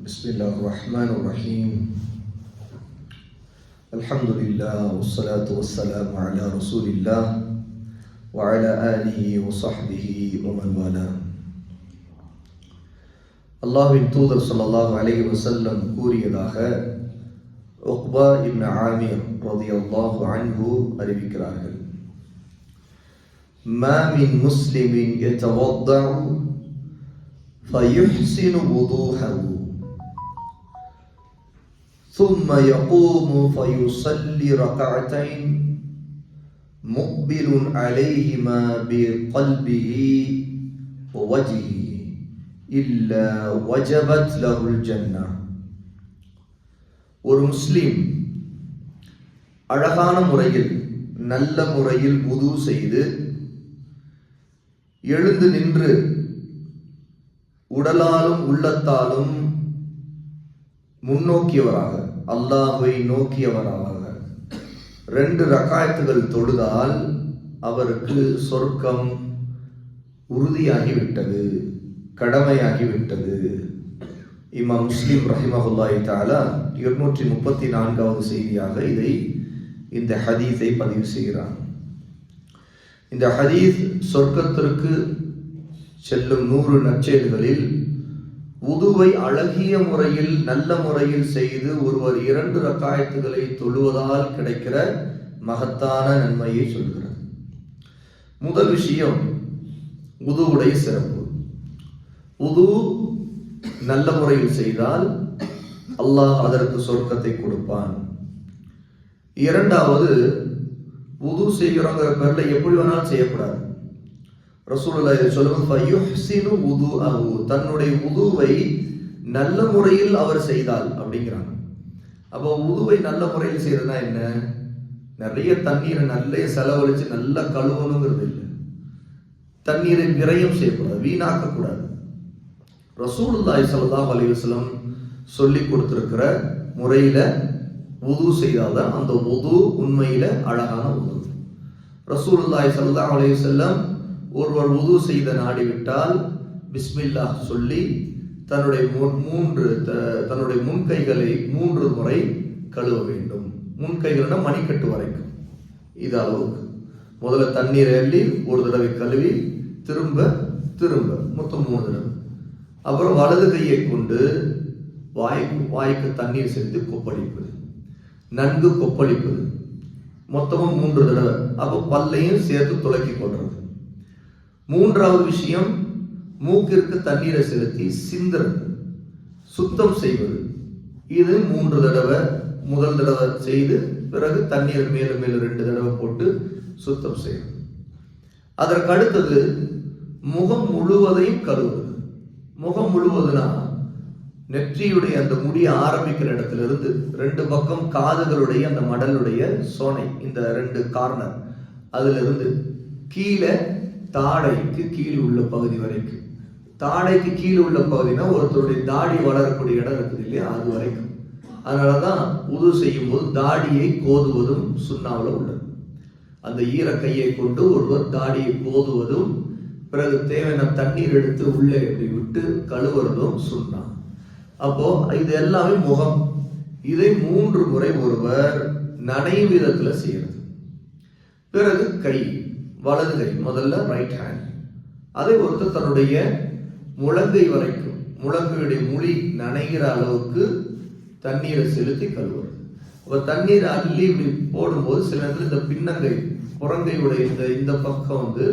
بسم الله الرحمن الرحيم الحمد لله والصلاة والسلام على رسول الله وعلى آله وصحبه ومن والاه அல்லாஹ்வின் தூதர் ஸல்லல்லாஹு அலைஹி வஸல்லம் கூறியதாக உக்பா இப்னு ஆமிர் ரலியல்லாஹு அன்ஹு அறிவிக்கிறார்கள் ما من مسلم يتوضأ فيحسن وضوءه ثم يقوم فيصلي ركعتين مقبل عليهما بقلبه ووجهه إلا وجبت له الجنة ஒரு முஸ்லிம் அழகான முறையில் நல்ல முறையில் உது செய்து எழுந்து நின்று உடலாலும் உள்ளத்தாலும் முன்னோக்கியவராக அல்லாஹை நோக்கியவராக. ரெண்டு ரக்காயத்துகள் தொழுதால் அவருக்கு சொர்க்கம் உறுதியாகிவிட்டது கடமையாகிவிட்டது. இமாம் முஸ்லீம் ரஹிமஹுல்லாய் தாலா இருநூற்றி முப்பத்தி நான்காவது செய்தியாக இதை இந்த ஹதீஸை பதிவு செய்கிறார். இந்த ஹதீஸ் சொர்க்கத்திற்கு செல்லும் நூறு நற்செயல்களில் உதுவை அழகிய முறையில் நல்ல முறையில் செய்து ஒருவர் இரண்டு ரக்காயத்துகளை தொழுவதால் கிடைக்கிற மகத்தான நன்மையை சொல்கிறது முதல் விஷயம் உதுவுடைய சிறப்பு. உது நல்ல முறையில் செய்தால் அல்லாஹ் அதற்கு சொர்க்கத்தை கொடுப்பான். இரண்டாவது உது செய்கிறோங்கிற பேரில் எப்படி வேணாலும் செய்யக்கூடாது. ரசூலுல்லாஹி சொல்லுவது சொல்லும்போது உது உதுஅஹு தன்னுடைய உதுவை நல்ல முறையில் அவர் செய்தால் அப்படிங்கிறாங்க. அப்போ உதுவை நல்ல முறையில் செய்யறதுனா என்ன? நிறைய தண்ணீரை நல்ல செலவழிச்சு நல்லா கழுவணுங்கிறது இல்லை. தண்ணீரை விரயம் செய்யக்கூடாது வீணாக்கக்கூடாது. ரசூலுல்லாஹி ஸல்லல்லாஹு அலிவசலம் சொல்லி கொடுத்துருக்கிற முறையில் உது செய்தால்தான் அந்த உது உண்மையில் அழகான உது ரசூலுல்லாஹி ஸல்லல்லாஹு அலிவசல்லம் ஒருவர் உது செய்த நாடிவிட்டால் பிஸ்மில்லா சொல்லி தன்னுடைய மூன்று தன்னுடைய முன்கைகளை மூன்று முறை கழுவ வேண்டும். முன்கைகள்னா மணிக்கட்டு வரைக்கும். இது அளவுக்கு. முதல்ல தண்ணீர் அள்ளி ஒரு தடவை கழுவி திரும்ப திரும்ப. மொத்தம் மூணு தடவை. அப்புறம் வலது கையை கொண்டு வாய்க்கு வாய்க்கு தண்ணீர் சேர்த்து கொப்பளிப்பது. நன்கு கொப்பளிப்பது. மொத்தமும் மூன்று தடவை. அப்போ பல்லையும் சேர்த்து துளக்கி கொள்வது மூன்றாவது விஷயம் மூக்கிற்கு தண்ணீரை செலுத்தி சிந்துறது. சுத்தம் செய்வது. இது மூன்று தடவை முதல் தடவை செய்து பிறகு தண்ணீர் மேலும் மேலும் ரெண்டு தடவை போட்டு சுத்தம் செய்வது அதற்கு அடுத்தது முகம் முழுவதையும் கழுவுவது. முகம் முழுவதுனா நெற்றியுடைய அந்த முடி ஆரம்பிக்கிற இடத்துல இருந்து ரெண்டு பக்கம் காதுகளுடைய அந்த மடலுடைய சோனை இந்த ரெண்டு கார்னர் அதுல இருந்து கீழே தாடைக்கு கீழ் உள்ள பகுதி வரைக்கும். தாடைக்கு கீழ் உள்ள பகுதினா ஒருத்தருடைய தாடி வளரக்கூடிய இடம் இருக்குது இல்லையா? அது வரைக்கும். அதனாலதான் உது செய்யும் போது தாடியை கோதுவதும் சுண்ணாவில் உள்ளது. அந்த ஈர கையை கொண்டு ஒருவர் தாடியை கோதுவதும் பிறகு தேவையான தண்ணீர் எடுத்து உள்ளே இப்படி விட்டு கழுவுறதும் சுண்ணா. அப்போ இது எல்லாமே முகம். இதை மூன்று முறை ஒருவர் நனைவு விதத்துல செய்யறது. பிறகு கை. வலது கை முதல்ல ரைட் ஹேண்ட் அதை ஒருத்தர் தன்னுடைய முழங்கை வரைக்கும் முழங்கையுடைய மொழி நனைகிற அளவுக்கு தண்ணீரை செலுத்தி கழுவுறது. அப்ப தண்ணீர் அள்ளி இப்படி போடும்போது சில நேரத்தில் இந்த பின்னங்கை புறங்கையுடைய இந்த இந்த பக்கம் வந்து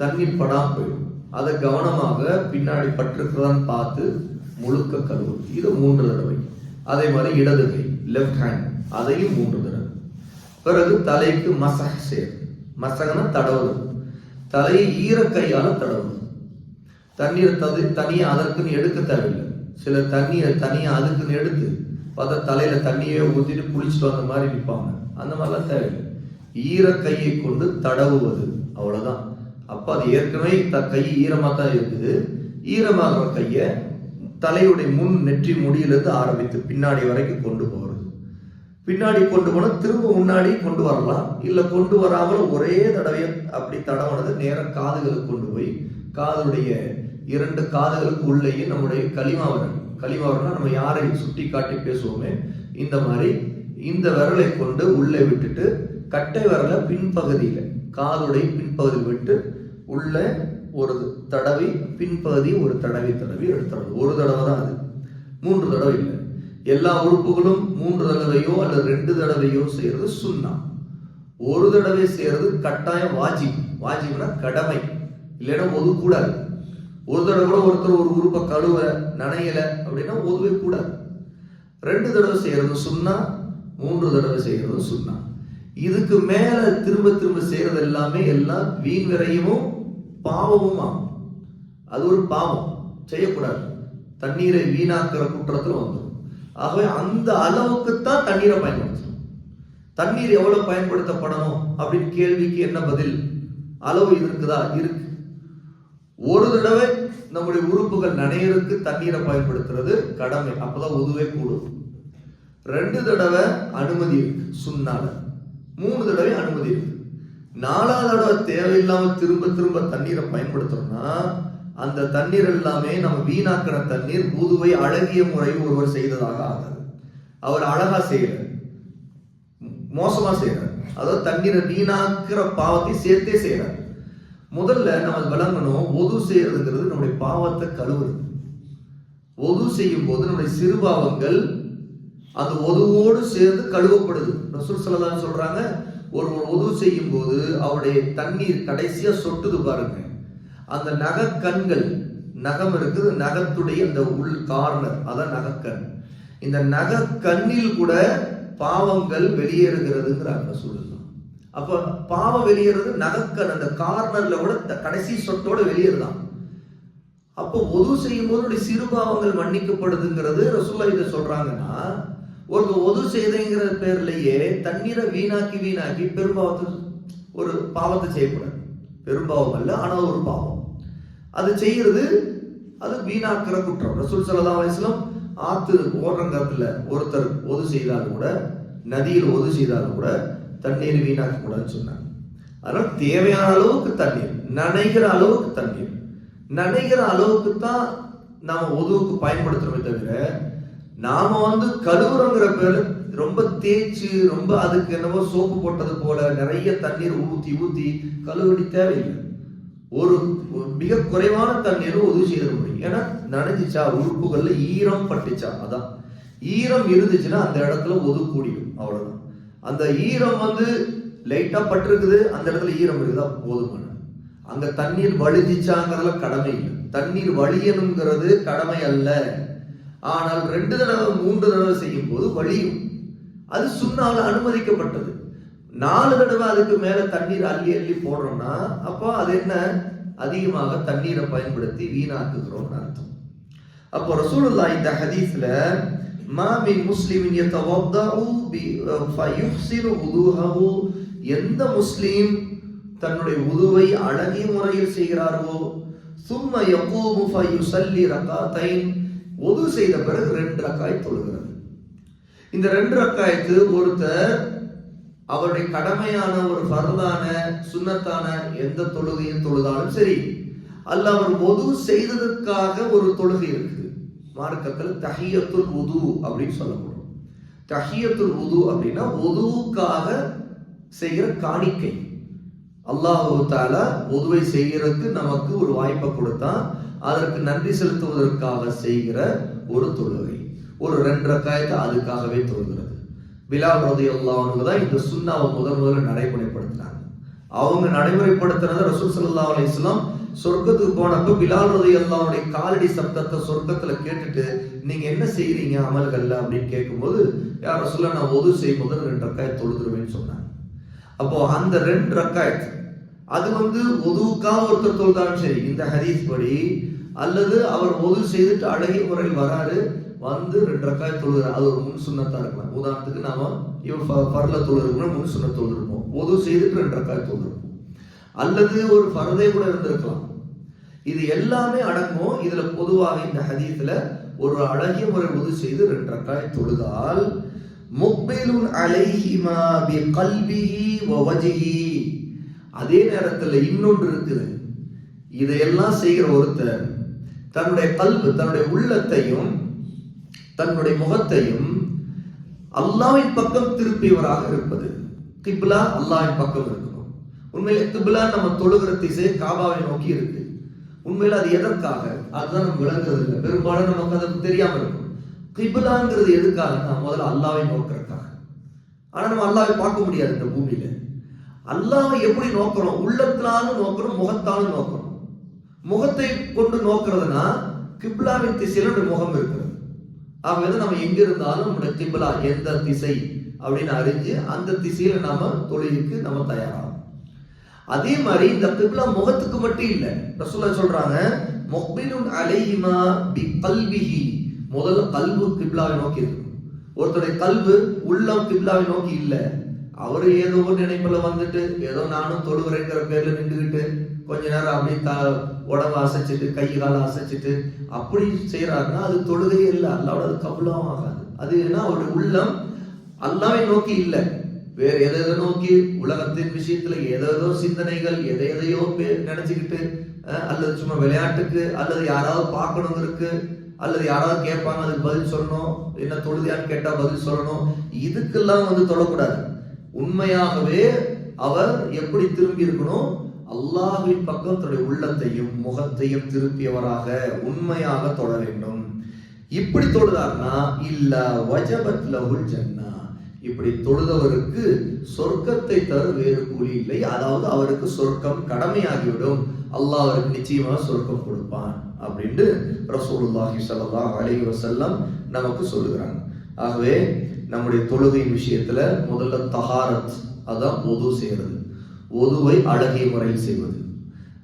தண்ணி படாம போயிடும். அதை கவனமாக பின்னாடி பட்டிருக்கிறதான்னு பார்த்து முழுக்க கழுவுறது. இது மூன்று தடவை. அதே மாதிரி இடது கை லெஃப்ட் ஹேண்ட் அதையும் மூன்று தடவை. பிறகு தலைக்கு மசாஜ் செய்யறது. மசகனா தடவுறது தலையை ஈர கையால் தடவுறது தண்ணீரை தது தனியா அதற்குன்னு எடுக்க தேவையில்லை. சில தண்ணியை தனியாக அதுக்குன்னு எடுத்து பார்த்தா தலையில் தண்ணியே ஊற்றிட்டு குளிச்சுட்டு வந்த மாதிரி நிற்பாங்க அந்த மாதிரிலாம் தேவையில்லை. ஈர கையை கொண்டு தடவுவது. அவ்வளோதான் அப்போ அது ஏற்கனவே த கை ஈரமாக தான் இருக்குது. ஈரமாகிற கையை தலையுடைய முன் நெற்றி முடியிலிருந்து ஆரம்பித்து பின்னாடி வரைக்கும் கொண்டு போகிறோம் பின்னாடி கொண்டு போனால் திரும்ப முன்னாடி கொண்டு வரலாம். இல்லை கொண்டு வராமல் ஒரே தடவை அப்படி தடவனது நேரம் காதுகளுக்கு கொண்டு போய் காதுடைய இரண்டு காதுகளுக்கு உள்ளேயே நம்முடைய கலிமாவரன் விரல் நம்ம யாரை சுட்டி காட்டி பேசுவோமே இந்த மாதிரி இந்த விரலை கொண்டு உள்ளே விட்டுட்டு கட்டை விரலை பின்பகுதியில் காதுடைய பின்பகுதியில் விட்டு உள்ளே ஒரு தடவை பின்பகுதி ஒரு தடவை தடவி எடுத்துறது ஒரு தடவை தான் அது. மூன்று தடவை இல்லை. எல்லா உறுப்புகளும் மூன்று தடவையோ அல்லது ரெண்டு தடவையோ செய்யறது சுண்ணா. ஒரு தடவை செய்யறது கட்டாயம் வாஜி வாஜிப்னா கடமை. இல்லைன்னா ஒதுக்கூடாது. ஒரு தடவை கூட ஒருத்தர் ஒரு உறுப்பை கழுவ நனையல அப்படின்னா ஒதுவே கூடாது. ரெண்டு தடவை செய்யறது சுண்ணா மூன்று தடவை செய்யறது சுண்ணா. இதுக்கு மேல திரும்ப திரும்ப செய்யறது எல்லாமே எல்லாம் வீண் விரையமும் பாவமும் ஆகும். அது ஒரு பாவம். செய்யக்கூடாது. தண்ணீரை வீணாக்குற குற்றத்தில் வந்துடும் ஆகவே அந்த அளவுக்கு தான் தண்ணீரை பயன்படுத்தணும். தண்ணீர் எவ்வளவு பயன்படுத்தப்படணும் அப்படின்னு கேள்விக்கு என்ன பதில்? அளவு இருக்குதா இருக்கு. ஒரு தடவை நம்முடைய உறுப்புகள் நனையருக்கு தண்ணீரை பயன்படுத்துறது கடமை. அப்பதான் உதுவே கூடும். ரெண்டு தடவை அனுமதி இருக்கு சுண்ணால. மூணு தடவை அனுமதி இருக்கு. நாலாவது தடவை தேவையில்லாம திரும்ப திரும்ப தண்ணீரை பயன்படுத்துறோம்னா அந்த தண்ணீர் எல்லாமே நம்ம வீணாக்கிற தண்ணீர் பூதுவை அழகிய முறையில் ஒருவர் செய்ததாக ஆகாது அவர் அழகா செய்யல மோசமா செய்யறார் அதாவது தண்ணீரை வீணாக்குற பாவத்தை சேர்த்தே செய்யறார் முதல்ல நம்ம விளங்கணும் ஒது செய்யறதுங்கிறது நம்முடைய பாவத்தை கழுவுறது. ஒது செய்யும் போது நம்முடைய சிறுபாவங்கள் அந்த ஒதுவோடு சேர்ந்து கழுவப்படுது. ரசூல் சல்லல்லாஹு சொல்றாங்க ஒரு ஒது செய்யும் போது அவருடைய தண்ணீர் கடைசியா சொட்டுது பாருங்க. அந்த நகக்கண்கள் நகம் இருக்குது நகத்துடைய இந்த உள் கார்னர் அதான் நகக்கண். இந்த நகக்கண்ணில் கூட பாவங்கள் வெளியேறுகிறதுங்கிறாங்க சொல்லலாம் அப்போ பாவம் வெளியேறது நகக்கண் அந்த கார்னர்ல கூட கடைசி சொட்டோட வெளியேறலாம். அப்போ ஒது செய்யும் போது சிறு பாவங்கள் மன்னிக்கப்படுதுங்கிறது ரசூல்லா இதை சொல்றாங்கன்னா ஒரு ஒது செய்தங்கிற பேர்லயே தண்ணீரை வீணாக்கி வீணாக்கி பெரும்பாவத்து ஒரு பாவத்தை செய்யக்கூடாது. பெரும்பாவம் அல்ல ஆனால் ஒரு பாவம். அது செய்யறது அது வீணாக்கிற குற்றம். ரசூல் சல்லா அலிஸ்லாம் ஆத்து ஓடுறங்கத்துல ஒருத்தர் ஒது செய்தாலும் கூட நதியில் ஒது செய்தாலும் கூட தண்ணீர் வீணாக்க கூடாதுன்னு சொன்னாங்க. அதனால தேவையான அளவுக்கு தண்ணீர் நனைகிற அளவுக்கு தண்ணீர். நனைகிற அளவுக்கு தான் நாம உதவுக்கு பயன்படுத்துறோமே தவிர நாம வந்து கழுவுறங்கிற பேர் ரொம்ப தேய்ச்சி ரொம்ப அதுக்கு என்னவோ சோப்பு போட்டது போல நிறைய தண்ணீர் ஊற்றி ஊற்றி கழுவடி தேவையில்லை. ஒரு மிக குறைவான தண்ணீரும் உதவி செய்ய முடியும். ஏன்னா நனைஞ்சிச்சா உறுப்புகள்ல ஈரம் பட்டுச்சா அதான். ஈரம் இருந்துச்சுன்னா அந்த இடத்துல ஒதுக்கூடியும் அவ்வளவுதான். அந்த ஈரம் வந்து லைட்டா பட்டிருக்குது அந்த இடத்துல ஈரம் இருக்குதா போதுமான. அங்க தண்ணீர் வலிஞ்சிச்சாங்கிறதுல கடமை இல்லை. தண்ணீர் வழியணுங்கிறது கடமை அல்ல. ஆனால் ரெண்டு தடவை மூன்று தடவை செய்யும் போது வழியும். அது சுண்ணால அனுமதிக்கப்பட்டது. நாலு தடவை அதுக்கு மேல தண்ணீர் அள்ளி அள்ளி போடுறோம்னா அப்போ அது என்ன? அதிகமாக தண்ணீரை பயன்படுத்தி வீணாக்குகிறோம்னு அர்த்தம். அப்போ ரசூலுல்லா இந்த ஹதீஸ்ல மாமி மின் முஸ்லிமின் யதவத்தஉ பி ஃபயுஹ்சினு வுதுஹஹு எந்த முஸ்லீம் தன்னுடைய உதுவை அழகிய முறையில் செய்கிறாரோ சும்ம யகூமு ஃபயுஸல்லி ரகாத்தைன் உது செய்த பிறகு ரெண்டு ரக்காய் தொழுகிறது. இந்த ரெண்டு ரக்காய்க்கு ஒருத்தர் அவருடைய கடமையான ஒரு பரதான சுண்ணத்தான எந்த தொழுகையும் தொழுதாலும் சரி. அல்ல அவர் ஒது செய்ததற்காக ஒரு தொழுகை இருக்குது. மார்க்கத்தில் தஹியத்துல் உது அப்படின்னு சொல்லப்படும். தஹியத்துல் உது அப்படின்னா ஒதுவுக்காக செய்கிற காணிக்கை. அல்லாஹு தாலா உதுவை நமக்கு ஒரு வாய்ப்பை கொடுத்தான். அதற்கு நன்றி செலுத்துவதற்காக செய்கிற ஒரு தொழுகை. ஒரு ரெண்டு ரக்காயத்தை அதுக்காகவே தொழுகிறது. பிலால் ரதி அல்லாஹ் தான் இந்த சுண்ணாவை முதல் முதல்ல நடைமுறைப்படுத்தினாங்க. அவங்க நடைமுறைப்படுத்தினதை ரசூல் சல்லா அலிஸ்லாம் சொர்க்கத்துக்கு போனப்போ பிலால் ரதி அல்லாவுடைய காலடி சப்தத்தை சொர்க்கத்துல கேட்டுட்டு நீங்க என்ன செய்யறீங்க அமல்கள்ல? அப்படின்னு கேட்கும்போது யார் ரசூல்லா நான் ஒது செய்யும் போது ரெண்டு ரக்காயத் தொழுதுருவேன்னு சொன்னாங்க. அப்போ அந்த ரெண்டு ரக்காயத் அது வந்து ஒதுவுக்காக ஒருத்தர் தொழுதாலும் சரி இந்த ஹதீஸ் படி அல்லது அவர் ஒது செய்துட்டு அழகிய முறையில் வராரு வந்து ரெண்டு ரக்காய் தொழுகிற அது ஒரு முன் சுண்ணத்தா இருக்கலாம். உதாரணத்துக்கு நாம இவன் ஃப- தொழுகிறோம்னா முன் சுண்ண தொழுகிறோம் ஒது செய்துட்டு ரெண்டு ரக்காய் தொழுகிறோம் அல்லது ஒரு பரதே கூட இருந்திருக்கலாம். இது எல்லாமே அடங்கும். இதுல பொதுவாக இந்த ஹதீத்துல ஒரு அழகிய முறை உது செய்து ரெண்டு ரக்காய் தொழுதால் முக்பிலுன் அலைஹிமா பி கல்விஹி வவஜிஹி அதே நேரத்தில் இன்னொன்று இருக்குது. இதையெல்லாம் செய்கிற ஒருத்தர் தன்னுடைய கல்வு தன்னுடைய உள்ளத்தையும் தன்னுடைய முகத்தையும் அல்லாவின் பக்கம் திருப்பியவராக இருப்பது. கிப்லா அல்லாவின் பக்கம் இருக்கணும். உண்மையிலே கிப்லா நம்ம தொழுகிற திசை காபாவை நோக்கி இருக்கு. உண்மையில அது எதற்காக? அதுதான் நம்ம விளங்குறது இல்லை. பெரும்பாலும் நமக்கு அது தெரியாம இருக்கும். எதுக்காக நான் முதல்ல அல்லாவை நோக்கிறதுக்காக. ஆனா நம்ம அல்லாவை பார்க்க முடியாது இந்த பூமியில. அல்லாவை எப்படி நோக்கிறோம் உள்ளத்தினாலும் நோக்கிறோம் முகத்தாலும் நோக்கிறோம் முகத்தை கொண்டு நோக்கிறதுனா கிப்லாவின் திசையில ஒரு முகம் இருக்கிறது. ஆகவே நம்ம எங்க இருந்தாலும் நம்முடைய கிப்லா எந்த திசை அப்படின்னு அறிஞ்சு அந்த திசையில நாம தொழிலுக்கு நம்ம தயாராகும் அதே மாதிரி இந்த கிப்லா முகத்துக்கு மட்டும் இல்லை ரசூலா சொல்றாங்க முக்பிலுன் அலைஹிமா பி கல்விஹி முதல்ல கல்வு கிப்லாவை நோக்கி இருக்கும் ஒருத்தருடைய கல்வு உள்ளம் கிப்லாவை நோக்கி இல்லை. அவரு ஏதோ ஒரு நினைப்புல வந்துட்டு ஏதோ நானும் தொழுகிறேங்கிற பேர்ல நின்றுகிட்டு கொஞ்ச நேரம் அப்படியே த உடம்பு அசைச்சிட்டு கை கால அசைச்சிட்டு அப்படி செய்கிறாருன்னா அது தொழுகையே இல்லை. அல்லாவோட அது கபுலம் ஆகாது. அது என்ன? அவருடைய உள்ளம் அல்லாவை நோக்கி இல்லை. வேற எதை எதை நோக்கி? உலகத்தின் விஷயத்துல எதோ சிந்தனைகள் எதை எதையோ பே- நினைச்சுக்கிட்டு அல்லது சும்மா விளையாட்டுக்கு அல்லது யாராவது பார்க்கணுங்கிறதுக்கு அல்லது யாராவது கேட்பாங்க அதுக்கு பதில் சொல்லணும். என்ன தொழுதியான்னு கேட்டால் பதில் சொல்லணும். இதுக்கெல்லாம் வந்து தொழக்கூடாது உண்மையாகவே அவர் எப்படி திரும்பி இருக்கணும்? அல்லாஹ்வின் பக்கம் தன்னுடைய உள்ளத்தையும் முகத்தையும் திருப்பியவராக உண்மையாக தொழ வேண்டும். இப்படி தொழுதார்னா இல்ல வஜபத்ல லஹுல் ஜன்னா. இப்படி தொழுதவருக்கு சொர்க்கத்தை தவிர வேறு கூலி இல்லை. அதாவது அவருக்கு சொர்க்கம் கடமையாகிவிடும். அல்லாஹ் அவருக்கு நிச்சயமாக சொர்க்கம் கொடுப்பான் அப்படின்ட்டு ரசூலுல்லாஹி ஸல்லல்லாஹு அலைஹி செல்லம் நமக்கு சொல்லுகிறாங்க. ஆகவே நம்முடைய தொழுகையின் விஷயத்துல முதல்ல தஹாரத் அதான் பொது செய்யறது. ஒதுவை அழகிய முறையில் செய்வது.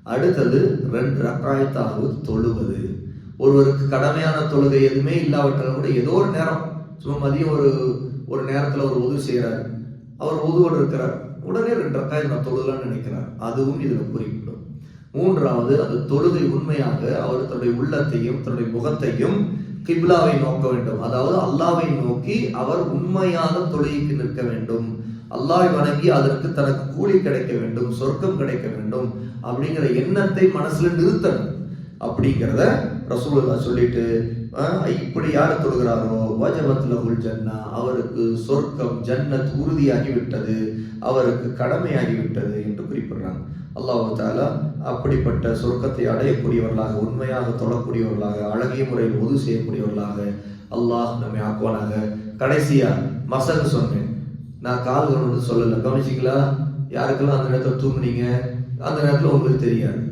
அடுத்தது ரெண்டு ரக்காயத்தாவது தொழுவது. ஒருவருக்கு கடமையான தொழுகை எதுவுமே இல்லாவிட்டாலும் கூட ஏதோ ஒரு நேரம் சும்மா மதியம் ஒரு ஒரு நேரத்தில் ஒரு உதவி செய்கிறார் அவர் உதுவோடு இருக்கிறார். உடனே ரெண்டு ரக்காயம் நான் தொழுதலாம்னு நினைக்கிறார். அதுவும் இதில் குறிப்பிடும். மூன்றாவது அது தொழுகை உண்மையாக அவர் தன்னுடைய உள்ளத்தையும் தன்னுடைய முகத்தையும் கிப்லாவை நோக்க வேண்டும். அதாவது அல்லாவை நோக்கி அவர் உண்மையாக தொழுகைக்கு நிற்க வேண்டும். அல்லாஹ் வணங்கி அதற்கு தனக்கு கூலி கிடைக்க வேண்டும் சொர்க்கம் கிடைக்க வேண்டும் அப்படிங்கிற எண்ணத்தை மனசுல நிறுத்தணும். அப்படிங்கிறத ரசூலுல்லா சொல்லிட்டு இப்படி யார் தொழுகிறாரோ வஜபத்துல ஜன்னா அவருக்கு சொர்க்கம் ஜன்னத் உறுதியாகி விட்டது அவருக்கு கடமையாகி விட்டது என்று குறிப்பிடுறாங்க. அல்லாஹ் தாலா அப்படிப்பட்ட சொர்க்கத்தை அடையக்கூடியவர்களாக உண்மையாக தொழக்கூடியவர்களாக அழகிய முறையில் உதவி செய்யக்கூடியவர்களாக அல்லாஹ் நம்மை ஆக்குவானாக. கடைசியா மசகு சொன்னேன். நான் கால்கள் வந்து சொல்லலை. கவனிச்சிங்களா? யாருக்கெல்லாம் அந்த நேரத்தில் தூங்குனீங்க? அந்த நேரத்தில் உங்களுக்கு தெரியாது.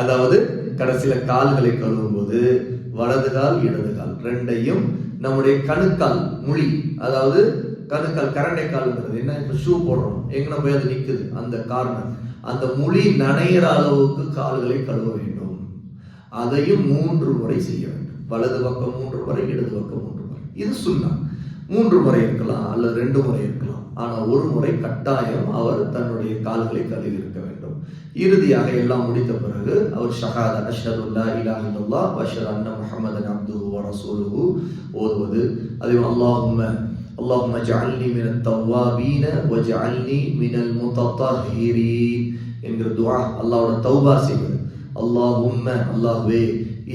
அதாவது கடைசியில் கால்களை கழுவும் போது வலது கால் இடது கால் ரெண்டையும் நம்முடைய கணுக்கால் முழி அதாவது கணுக்கால் கரண்டை கால்ங்கிறது. என்ன? இப்போ ஷூ போடுறோம். எங்கன போய் அது நிற்குது அந்த காரணம் அந்த முழி நனைகிற அளவுக்கு கால்களை கழுவ வேண்டும். அதையும் மூன்று முறை செய்ய வேண்டும். வலது பக்கம் மூன்று முறை இடது பக்கம் மூன்று முறை. இது சுண்ணா. மூன்று முறை இருக்கலாம் அல்லது ரெண்டு முறை இருக்கலாம் ஆனால் ஒரு முறை கட்டாயம் அவர் தன்னுடைய கால்களை கழுவி இருக்க வேண்டும் இறுதியாக எல்லாம் முடித்த பிறகு அவர் ஷஹாத அஷ்ஹதுல்லா இலாஹ இல்லல்லாஹ் வ அஷ்ஹது அன்ன முஹம்மதன் அப்துஹு வ ரசூலுஹு ஓதுவது அதே அல்லாஹும்ம اللهم اجعلني من التوابين واجعلني من المتطهرين என்கிற துஆ அல்லாஹ்வோட தௌபா செய்வது அல்லாஹும்ம அல்லாஹ்வே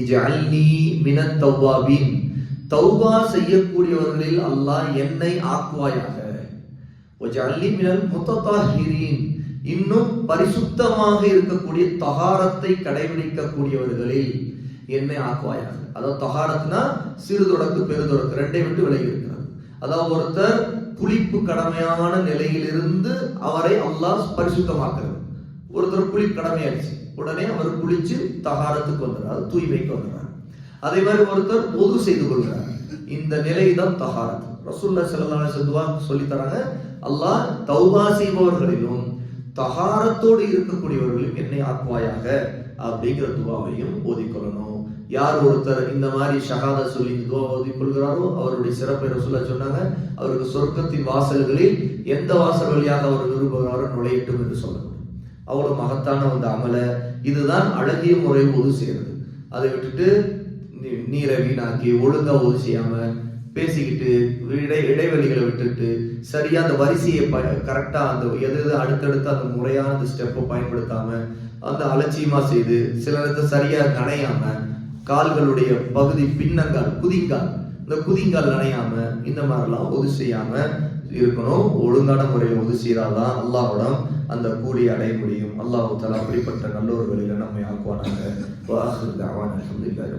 இஜ்அல்னி மினத் தவ்வாபீன் தௌபா செய்யக்கூடியவர்களில் அல்லாஹ் என்னை ஆக்குவாயாக. இன்னும் பரிசுத்தமாக இருக்கக்கூடிய தகாரத்தை கடைபிடிக்கக்கூடியவர்களில் என்னை ஆக்குவாயாக. அதாவது தகாரத்னா சிறு தொடக்கு பெரு ரெண்டை விட்டு விலகி அதாவது ஒருத்தர் குளிப்பு கடமையான நிலையிலிருந்து அவரை அல்லாஹ் பரிசுத்தமாக்குறது. ஒருத்தர் குளிப்பு கடமையாச்சு உடனே அவர் குளிச்சு தகாரத்துக்கு வந்துடுறார் தூய்மைக்கு வந்துடுறார். அதே மாதிரி ஒருத்தர் பொது செய்து கொள்கிறார். இந்த நிலை தான் தகாரத். ரசூல்லா ஸல்லல்லாஹு செல்வா வஸல்லம் சொல்லி தராங்க அல்லாஹ் தௌபா செய்பவர்களிலும் தகாரத்தோடு இருக்கக்கூடியவர்களையும் என்னை ஆக்குவாயாக? அப்படிங்கிற துவாவையும் ஓதிக்கொள்ளணும் யார் ஒருத்தர் இந்த மாதிரி ஷஹாதா சொல்லி இந்த துவா ஓதிக்கொள்கிறாரோ அவருடைய சிறப்பை ரசூல்லா சொன்னாங்க அவருக்கு சொர்க்கத்தின் வாசல்களில் எந்த வாசல் வழியாக அவர் விரும்புகிறாரோ நுழையட்டும் என்று சொல்லணும். அவ்வளோ மகத்தான அந்த அமலை இதுதான் அழகிய முறை ஒது செய்யறது அதை விட்டுட்டு நீரை வீணாக்கி ஒழுங்கா ஒது செய்யாமல் பேசிக்கிட்டு இடை இடைவெளிகளை விட்டுட்டு சரியா அந்த வரிசையை கரெக்டா அந்த எது எது அடுத்தடுத்து அந்த முறையான அந்த ஸ்டெப்பை பயன்படுத்தாம அந்த அலட்சியமா செய்து சில நேரத்தை சரியா நனையாம கால்களுடைய பகுதி பின்னங்கால் குதிங்கால் இந்த குதிங்கால் நனையாம இந்த மாதிரிலாம் ஒது செய்யாம இருக்கணும். ஒழுங்கான முறையில் ஒது செய்தாதான் அல்லாஹ்விடம் அந்த கூலியை அடைய முடியும். அல்லாஹ் தலா அப்படிப்பட்ட நல்லோர்களில் நம்மை ஆக்குவானாங்க வாஹிர் தஅவானா அல்ஹம்துலில்லாஹி